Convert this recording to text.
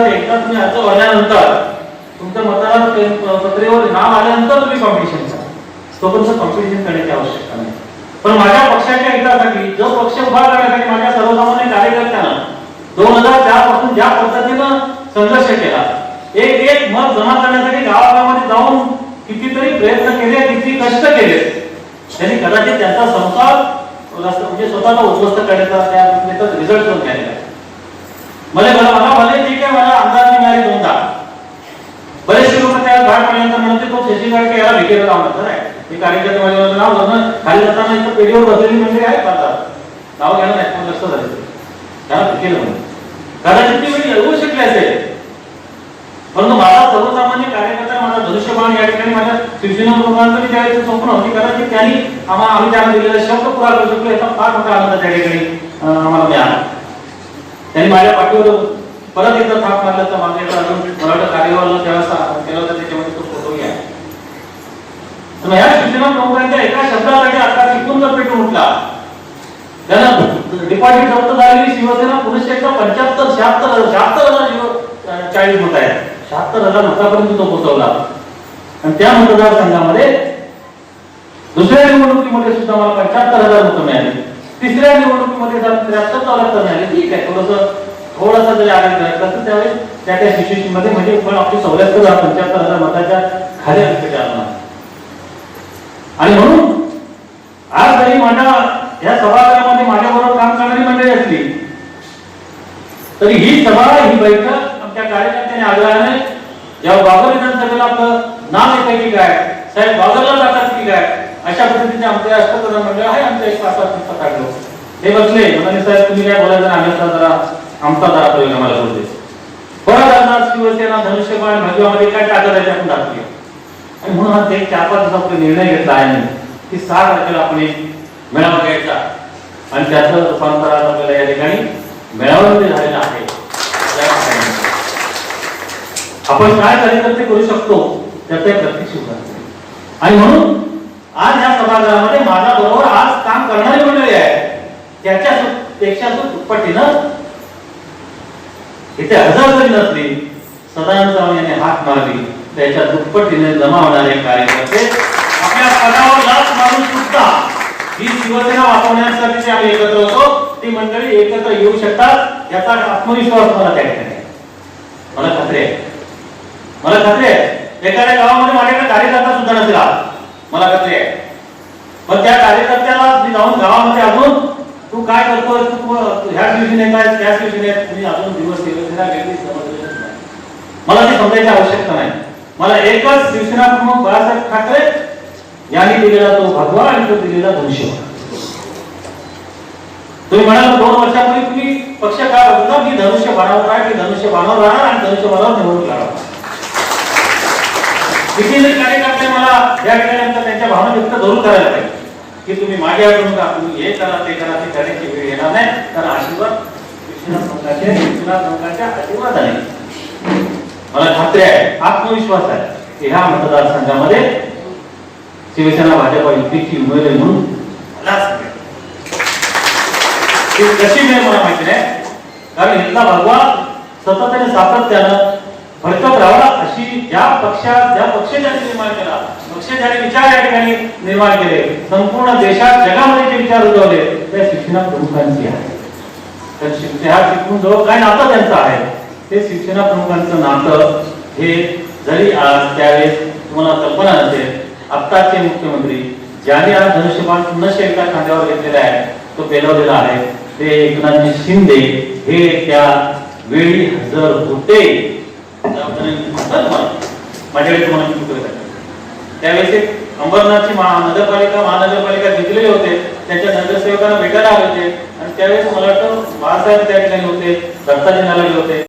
की एकदा तुम्ही अर्ज भरल्यानंतर तुमच्या मतदार पत्रेवर नाव आल्यानंतर तुम्ही कॉम्पिटिशन करा. तोपर्यंत कॉम्पिटिशन करण्याची आवश्यकता नाही. पण माझ्या पक्षाच्या हितासाठी जो पक्ष उभा करण्यासाठी माझ्या सर्वसामान्य कार्यकर्त्यांना दोन हजार चारपासून ज्या पद्धतीनं संघर्ष केला एक एक मत जमा करण्यासाठी गावागावामध्ये जाऊन कितीतरी प्रयत्न केले किती कष्ट केले त्यांनी कदाचित त्यांचा संसार म्हणजे स्वतःला उद्ध्वस्त करण्याचा त्या रिझल्ट पण घ्यायला मला मला मला शशी गाडगे याला आहे. ते कार्यकर्ते माझ्यावर नाव धरणं खाली जाताना इथं पेढीवर बसलेली मंडळी आहेत करतात नाव घ्यायला नाही पण लक्ष झालं त्याला भेटेल म्हणून. कदाचित ती वेळी येऊ शकले असेल परंतु माझा सर्वसामान्य कार्यकर्ता माझा धनुष्यबाण या ठिकाणी माझ्या शिवसेना लोकांचं मी त्यावेळेस स्वप्न होती. कदाचित त्यांनी आम्हाला आम्ही त्यांना दिलेला शब्द पुरा करू शकलो. याचा फार मोठा आनंद त्या ठिकाणी आम्हाला मिळाला. त्यांनी माझ्या पाठीवर परत एकदा थाप मारल्याचा तर मागण्याचा अजून मला कार्यवाला त्यावेळेस केला होता त्याच्यामध्ये तो फोटोही आहे तर ह्या शिक्षण प्रमुखांच्या एका शब्दासाठी आता चिकून जर पेटून उठला. त्यांना डिपॉझिट जप्त झालेली शिवसेना पुरुष एकदा पंच्याहत्तर शहात्तर शहात्तर हजार चाळीस मत आहेत. शहात्तर हजार मतापर्यंत तो पोहोचवला. आणि त्या मतदारसंघामध्ये दुसऱ्या निवडणुकीमध्ये सुद्धा मला पंच्याहत्तर हजार मतं मिळाली. तिसऱ्या निवडणुकीमध्ये जर त्र्याहत्तर चौऱ्याहत्तर मिळाले. ठीक आहे थोडस थोडासा जरी आनंद करायचा तर त्यावेळेस त्या त्या सिच्युएशनमध्ये म्हणजे पण आपली सवलत हजार पंच्याहत्तर हजार मताच्या खाली अंक आणि म्हणून आज जरी माझ्या या सभागृहामध्ये माझ्याबरोबर काम करणारी मंडळी असली तरी ही सभा ही बैठक आमच्या कार्यकर्त्यांनी आग्रहाने या बाबर विधानसभेला आपलं नाव येतं की काय साहेब बाबरला जातात की काय अशा पद्धतीने आमचं राष्ट्रप्रधान मंडळ आहे आमच्या एक पाच सात काढलो हे बसले. म्हणाले साहेब तुम्ही काय बोलायचं आम्ही जरा आमचा जरा परिणाम मला बोलते परत आता शिवसेना धनुष्यबाण भाजपामध्ये काय टाकत आहे आपण आणि म्हणून हा ते चार पाच आपण निर्णय घेतला आहे की सहा तारखेला आपण एक मेळावा घ्यायचा. आणि त्याचं रूपांतर आज आपल्याला या ठिकाणी मेळाव्यामध्ये झालेलं आहे. आपण काय कार्यकर्ते करू शकतो त्याचं एक प्रत्यक्ष उदाहरण आणि म्हणून आज या सभागृहामध्ये माझ्या बरोबर आज काम करणारी मंडळी आहे त्याच्या पेक्षा दुप्पटीनं इथे हजर जरी नसली. सदानंद चव्हाण यांनी हात मारली. त्याच्या दुप्पटीने जमा होणारे कार्यकर्ते आपल्या पदावर लाच मारून सुद्धा ही शिवसेना वाचवण्यासाठी जे आम्ही एकत्र होतो ती मंडळी एकत्र येऊ शकतात याचा आत्मविश्वास मला त्या ठिकाणी मला खात्री आहे. मला खात्री आहे. एखाद्या गावामध्ये माझ्याकडे कार्यकर्ता सुद्धा नसेल. मला खात्री आहे. पण त्या कार्यकर्त्याला मी जाऊन गावामध्ये अजून तू काय करतो तू तू ह्या शिवसेनेत त्याच त्या शिवसेनेत तुम्ही अजून दिवस शिवसेना वेगळी समजलेलं नाही. मला ते समजायची आवश्यकता नाही. मला एकच शिवसेना प्रमुख बाळासाहेब ठाकरे यांनी दिलेला तो भगवा आणि तो दिलेला भविष्यवाद तुम्ही म्हणाल दोन वर्षापूर्वी तुम्ही पक्ष काय होता मी धनुष्य बाणावर आहे मी धनुष्य बाणावर राहणार आणि धनुष्य बाणावर निवडून लढवणार किती जरी कार्यकर्ते मला या ठिकाणी त्यांच्या भावना व्यक्त धरून करायला पाहिजे की तुम्ही मागे हटू नका तुम्ही हे करा ते करा ते करण्याची वेळ येणार नाही. तर आशीर्वाद विश्वनाथ संघाचे विश्वनाथ संघाच्या आशीर्वादाने. मला खात्री आहे आत्मविश्वास आहे की ह्या मतदारसंघामध्ये शिवसेना भाजप युतीची उमेदवारी म्हणून मला ती कशी मिळेल मला माहिती नाही. कारण इथला भगवा सतत आणि सातत्यानं भडकत राहावा अशी ज्या पक्षात ज्या पक्ष ज्याने निर्माण केला पक्ष ज्याने विचार या ठिकाणी निर्माण केले संपूर्ण देशात जगामध्ये जे विचार उजवले त्या शिक्षणा प्रमुखांची आहे. तर शिक्षण हा शिकून जवळ काय नातं त्यांचं आहे? हे शिवसेना प्रमुखांचं नातं हे जरी आज त्यावेळेस तुम्हाला कल्पना नसेल आत्ताचे मुख्यमंत्री ज्याने आज धनुष्यबाण पुन्हा एकदा खांद्यावर घेतलेला आहे तो पेलवलेला आहे ते एकनाथजी शिंदे हे त्या वेळी हजर होते. माझ्याकडे तुम्हाला त्यावेळेस अंबरनाथची महा- नगरपालिका महानगरपालिका जिंकलेले होते त्यांच्या नगरसेवकांना भेटायला आले होते आणि त्यावेळेस मला वाटतं बाळासाहेब त्या ठिकाणी होते दत्ताजी नालागे होते.